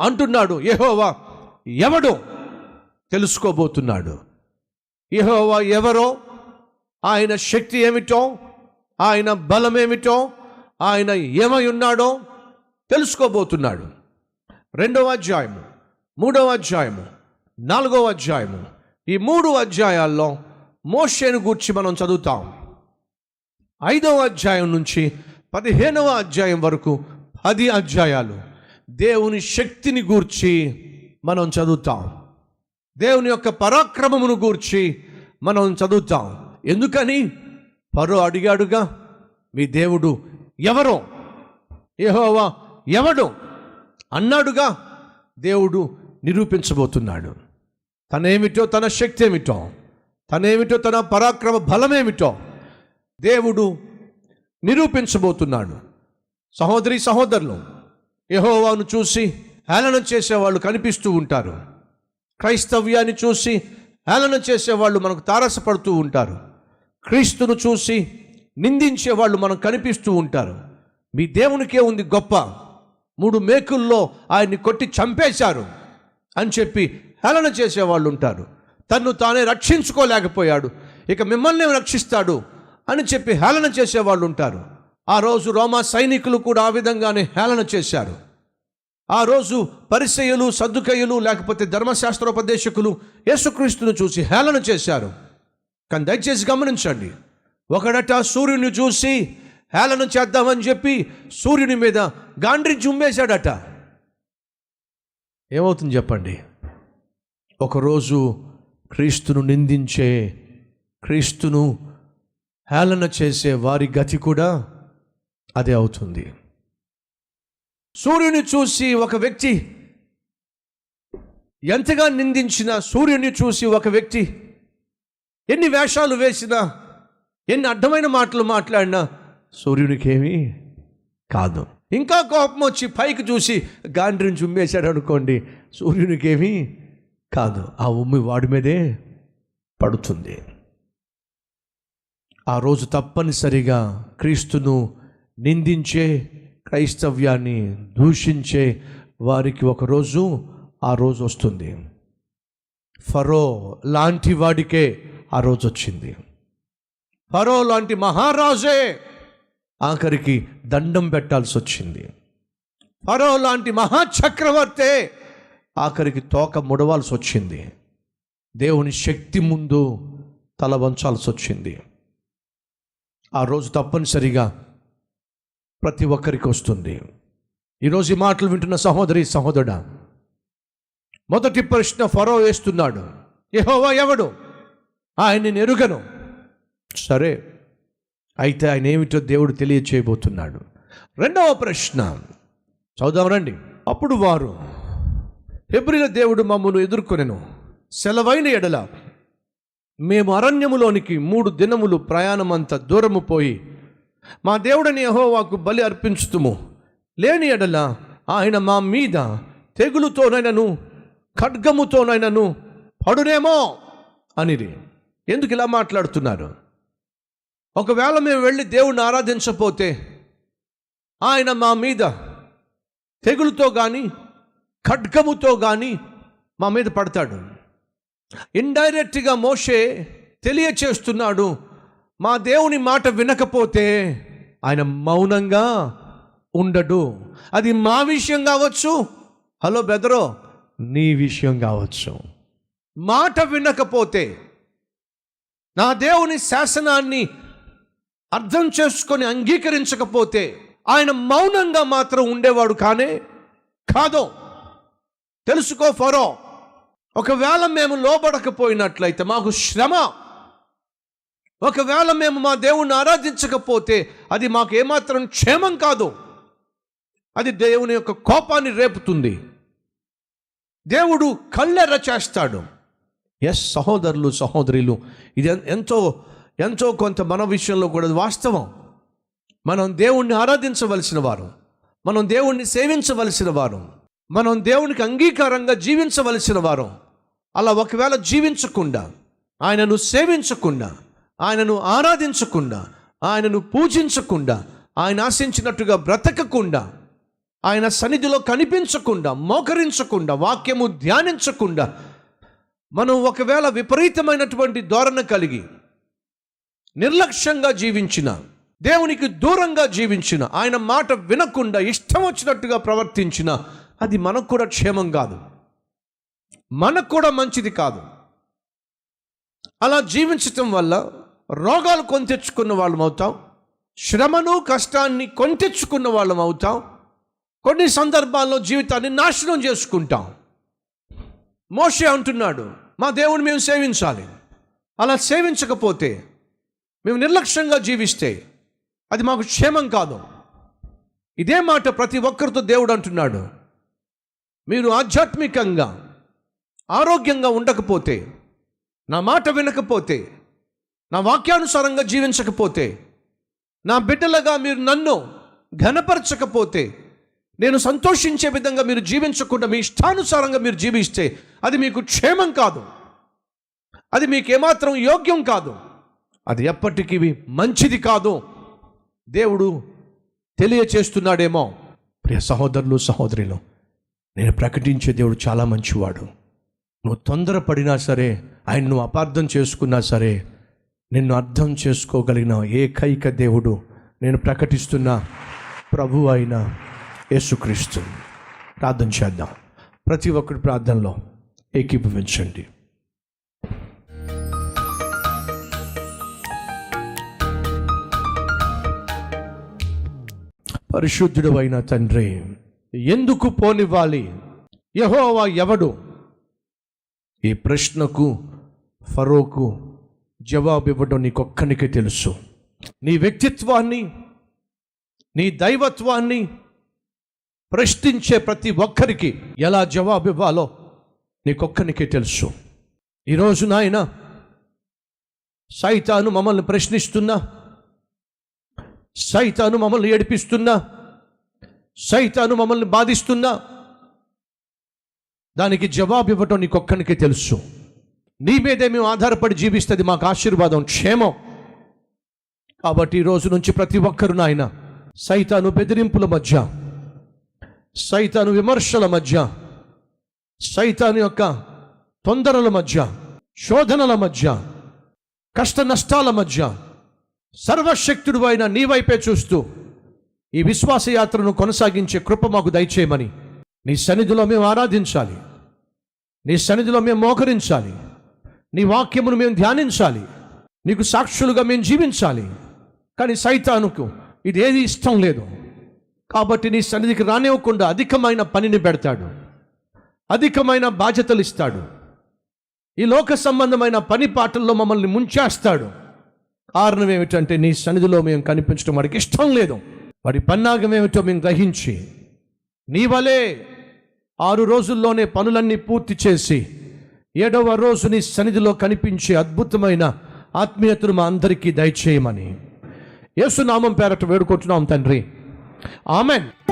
అంటున్నాడు యహోవా ఎవడు తెలుసుకోబోతున్నాడు? యహోవా ఎవరో? ఆయన శక్తి ఏమిటో? ఆయన బలం ఏమిటో? ఆయన ఏమై ఉన్నాడో తెలుసుకోబోతున్నాడు. రెండవ అధ్యాయము మూడవ అధ్యాయము నాలుగవ అధ్యాయము. ఈ మూడు అధ్యాయాల్లో మోషేను గూర్చి మనం చదువుతాం. ఐదవ అధ్యాయం నుంచి పదిహేనవ అధ్యాయం వరకు పది అధ్యాయాలు. దేవుని శక్తిని గూర్చి మనం చదువుతాం. దేవుని యొక్క పరాక్రమమును గూర్చి మనం చదువుతాం. ఎందుకని? పరో అడిగాడుగా మీ దేవుడు ఎవరో? ఏహోవా ఎవడు? అన్నాడుగా దేవుడు నిరూపించబోతున్నాడు. తనేమిటో తన శక్తి ఏమిటో తనేమిటో తన పరాక్రమ బలమేమిటో దేవుడు నిరూపించబోతున్నాడు. సహోదరి సహోదరులు యహోవాను చూసి హేళన చేసేవాళ్ళు కనిపిస్తూ ఉంటారు. క్రైస్తవ్యాన్ని చూసి హేళన చేసేవాళ్ళు మనకు తారసపడుతూ ఉంటారు. క్రీస్తును చూసి నిందించే వాళ్ళు మనకు కనిపిస్తూ ఉంటారు. మీ దేవునికే ఉంది గొప్ప. మూడు మేకుల్లో ఆయన్ని కొట్టి చంపేశారు అని చెప్పి హేళన చేసేవాళ్ళు ఉంటారు. తన్ను తానే రక్షించుకోలేకపోయాడు. ఇక మిమ్మల్ని రక్షిస్తాడు అని చెప్పి హేళన చేసేవాళ్ళు ఉంటారు. ఆ రోజు రోమా సైనికులు కూడా ఆ విధంగానే హేళన చేశారు. ఆ రోజు పరిసయ్యులు సద్దుకయ్యులు లేకపోతే ధర్మశాస్త్రోపదేశకులు యేసుక్రీస్తును చూసి హేళన చేశారు. కానీ దయచేసి గమనించండి ఒకడట సూర్యుని చూసి హేళన చేద్దామని చెప్పి సూర్యుని మీద గాండ్రి జుమ్మేశాడట. ఏమవుతుంది చెప్పండి? ఒకరోజు క్రీస్తును నిందించే క్రీస్తును హేళన చేసే వారి గతి కూడా అదే అవుతుంది. సూర్యుని చూసి ఒక వ్యక్తి ఎంతగా నిందించిన సూర్యుని చూసి ఒక వ్యక్తి ఎన్ని వేషాలు వేసినా ఎన్ని అడ్డమైన మాటలు మాట్లాడినా సూర్యునికేమీ కాదు. ఇంకా కోపం వచ్చి పైకి చూసి గాండ్రిని చుమ్మేశాడు అనుకోండి సూర్యునికేమీ కాదు. ఆ ఉమ్మి వాడి మీదే పడుతుంది. ఆ రోజు తప్పనిసరిగా క్రీస్తును నిందించే క్రైస్తవ్యాన్ని దూషించే వారికి ఒకరోజు ఆ రోజు వస్తుంది. ఫరో లాంటి వాడికే ఆ రోజు వచ్చింది. ఫరో లాంటి మహారాజే ఆఖరికి దండం పెట్టాల్సి వచ్చింది. ఫరో లాంటి మహాచక్రవర్తే ఆఖరికి తోక ముడవాల్సి వచ్చింది. దేవుని శక్తి ముందు తల వంచాల్సి వచ్చింది. ఆ రోజు తప్పనిసరిగా ప్రతి ఒక్కరికి వస్తుంది. ఈరోజు ఈ మాటలు వింటున్న సహోదరి సహోదరుడా మొదటి ప్రశ్న ఫరో వేస్తున్నాడు. యెహోవా ఎవడు? ఆయన్ని ఎరుగను. సరే అయితే ఆయన ఏమిటో దేవుడు తెలియచేయబోతున్నాడు. రెండవ ప్రశ్న. చదుదాం రండి. అప్పుడు వారు హెబ్రిల దేవుడు మమ్మను ఎదుర్కొనెను. సెలవైన ఎడల మేము అరణ్యములోనికి మూడు దినములు ప్రయాణమంత దూరము పోయి మా దేవుడని యహోవాకు బలి అర్పించుతుము. లేని ఎడల ఆయన మా మీద తెగులుతోనైనను ఖడ్గముతోనైనను పడునేమో అనిరి. ఎందుకు ఇలా మాట్లాడుతున్నారు? ఒకవేళ మేము వెళ్ళి దేవుణ్ణి ఆరాధించకపోతే ఆయన మా మీద తెగులుతో కానీ ఖడ్గముతో కానీ మా మీద పడతాడు. ఇండైరెక్ట్గా మోషే తెలియచేస్తున్నాడు మా దేవుని మాట వినకపోతే ఆయన మౌనంగా ఉండడు. అది మా విషయం కావచ్చు. హలో బెదరో నీ విషయం కావచ్చు. మాట వినకపోతే నా దేవుని శాసనాన్ని అర్థం చేసుకొని అంగీకరించకపోతే ఆయన మౌనంగా మాత్రం ఉండేవాడు కానే కాదో. తెలుసుకో ఫరో ఒకవేళ మేము లోబడకపోయినట్లయితే మాకు శ్రమ ఒకవేళ మేము మా దేవుణ్ణి ఆరాధించకపోతే అది మాకు ఏమాత్రం క్షేమం కాదు. అది దేవుని యొక్క కోపాన్ని రేపుతుంది. దేవుడు కళ్ళెర్ర చేస్తాడు. ఎస్ సహోదరులు సహోదరులు ఇది ఎంతో ఎంతో కొంత మన విషయంలో కూడా వాస్తవం. మనం దేవుణ్ణి ఆరాధించవలసిన వారు మనం దేవుణ్ణి సేవించవలసిన వారు మనం దేవునికి అంగీకారంగా జీవించవలసిన వారు. అలా ఒకవేళ జీవించకుండా ఆయనను సేవించకుండా ఆయనను ఆరాధించకుండా ఆయనను పూజించకుండా ఆయన ఆశించినట్టుగా బ్రతకకుండా ఆయన సన్నిధిలో కనిపించకుండా మోకరించకుండా వాక్యము ధ్యానించకుండా మనం ఒకవేళ విపరీతమైనటువంటి ధోరణ కలిగి నిర్లక్ష్యంగా జీవించిన దేవునికి దూరంగా జీవించిన ఆయన మాట వినకుండా ఇష్టం వచ్చినట్టుగా ప్రవర్తించిన అది మనకు కూడా క్షేమం కాదు. మనకు కూడా మంచిది కాదు. అలా జీవించటం వల్ల రోగాలు కొని తెచ్చుకున్న వాళ్ళం అవుతాం. శ్రమను కష్టాన్ని కొని తెచ్చుకున్న వాళ్ళం అవుతాం. కొన్ని సందర్భాల్లో జీవితాన్ని నాశనం చేసుకుంటాం. మోషే అంటున్నాడు మా దేవుని మేము సేవించాలి. అలా సేవించకపోతే మేము నిర్లక్ష్యంగా జీవిస్తే అది మాకు క్షేమం కాదు. ఇదే మాట ప్రతి ఒక్కరితో దేవుడు అంటున్నాడు. మీరు ఆధ్యాత్మికంగా ఆరోగ్యంగా ఉండకపోతే నా మాట వినకపోతే నా వాక్యానుసారంగా జీవించకపోతే నా బిడ్డలుగా మీరు నన్ను ఘనపరచకపోతే నేను సంతోషించే విధంగా మీరు జీవించకుండా మీ ఇష్టానుసారంగా మీరు జీవిస్తే అది మీకు క్షేమం కాదు. అది మీకు ఏమాత్రం యోగ్యం కాదు. అది ఎప్పటికీ మంచిది కాదు. దేవుడు తెలియచేస్తున్నాడేమో. ప్రియ సహోదరులు సహోదరులు నేను ప్రకటించే దేవుడు చాలా మంచివాడు. నువ్వు తొందరపడినా సరే ఆయన నువ్వు అపార్థం చేసుకున్నా సరే నిన్ను అర్థం చేసుకోగలిగిన ఏకైక దేవుడు నేను ప్రకటిస్తున్న ప్రభు అయిన యేసుక్రీస్తు. ప్రార్థన చేద్దాం. ప్రతి ఒక్కరి ప్రార్థనలో ఏకీభవించండి. పరిశుద్ధుడు అయిన తండ్రి ఎందుకు పోనివ్వాలి? యహోవా ఎవడు? ఈ ప్రశ్నకు ఫరోకు జవాబు ఇవ్వడం నీకొక్కనికే తెలుసు. నీ వ్యక్తిత్వాన్ని నీ దైవత్వాన్ని ప్రశ్నించే ప్రతి ఒక్కరికి ఎలా జవాబు ఇవ్వాలో నీకొక్కనికే తెలుసు. ఈరోజు నాయన సైతాను మమ్మల్ని ప్రశ్నిస్తున్నా సైతాను మమ్మల్ని ఏడిపిస్తున్నా సైతాను మమ్మల్ని బాధిస్తున్నా దానికి జవాబు ఇవ్వటం నీకొక్కనికే తెలుసు. నీ మీదే మేము ఆధారపడి జీవిస్తుంది మాకు ఆశీర్వాదం క్షేమం. కాబట్టి ఈ రోజు నుంచి ప్రతి ఒక్కరు నాయన సైతాను బెదిరింపుల మధ్య సైతాను విమర్శల మధ్య సైతాను యొక్క తొందరల మధ్య శోధనల మధ్య కష్ట నష్టాల మధ్య సర్వశక్తుడు అయిన నీ వైపే చూస్తూ ఈ విశ్వాస యాత్రను కొనసాగించే కృప మాకు దయచేయమని. నీ సన్నిధిలో మేము ఆరాధించాలి. నీ సన్నిధిలో మేము మోకరించాలి. నీ వాక్యమును మేము ధ్యానించాలి. నీకు సాక్షులుగా మేము జీవించాలి. కానీ సైతానుకు ఇది ఏది ఇష్టం లేదు. కాబట్టి నీ సన్నిధికి రానివ్వకుండా అధికమైన పనిని పెడతాడు. అధికమైన బాధ్యతలు ఇస్తాడు. ఈ లోక సంబంధమైన పని పాటల్లో మమ్మల్ని ముంచేస్తాడు. కారణం ఏమిటంటే నీ సన్నిధిలో మేము కనిపించడం వాడికి ఇష్టం లేదు. వాడి పన్నాగం ఏమిటో మేము గ్రహించి నీ వలే ఆరు రోజుల్లోనే పనులన్నీ పూర్తి చేసి ఏడవ రోజు నీ సన్నిధిలో కనిపించే అద్భుతమైన ఆత్మీయతను మా అందరికీ దయచేయమని. యేసునామం పేరట వేడుకుంటున్నాం తండ్రి. ఆమెన్.